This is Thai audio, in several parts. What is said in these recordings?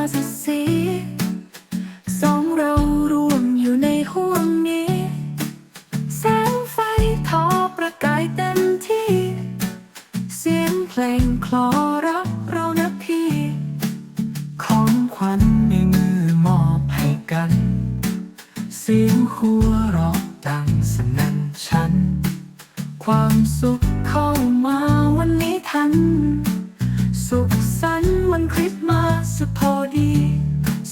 าสุดสีสองเรารวมอยู่ในห่วงนี้ แสงไฟทอประกายเต็มที่ เสียงเพลงคลอรักเรานะพี่ ของขวัญในมือมอบให้กัน เสียงหัวรากดังสนั่นฉัน ความสุขเข้ามาวันนี้ทัน สุขสันต์วันคริสต์มาสพอดี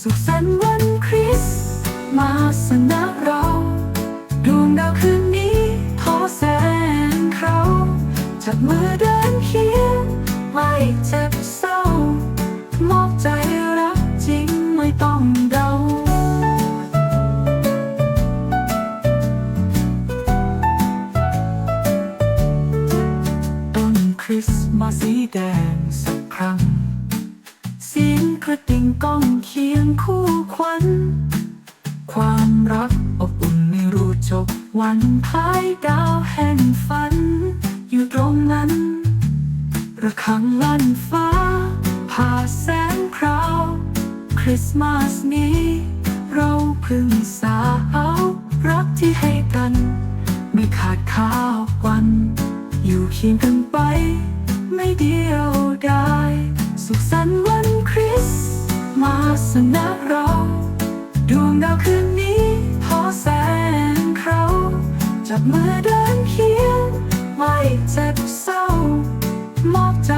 สุขสันต์วันคริสต์มาสนะเราดวงดาวคืนนี้ทอแสงเขาจับมือเดินเคียงไม่เจ็บเศร้ามอบใจรักจริงไม่ต้องเดาต้นคริสต์มาสสีแดง กระดิ่งก้องเคียงคู่ขวัญ ความรักอบอุ่นไม่รู้จบวันพายดาวแห่งฝัน อยู่ตรงนั้น ระฆังลั่นฟ้าผ่าแสงพราว คริสต์มาสนี้ เราพึ่งสาวรักที่ให้กัน ไม่ขาดข้าววัน อยู่เคียงกันไป ไม่เดียวดายสุขสันต์วัน มาสนะเรอดวงดาวคืนนี้ทอแสงเขาจับมือเดินเคียงไม่เจ็บเศร้ามอบใจ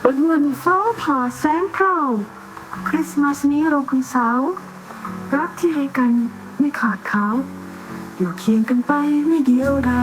เป็นวันฟ้าผ่าแสงพราคริสต์มาสนี้เราคุณสาวรักที่ให้กันไม่ขาดเขาอยู่เคียงกันไปไม่เดียวดา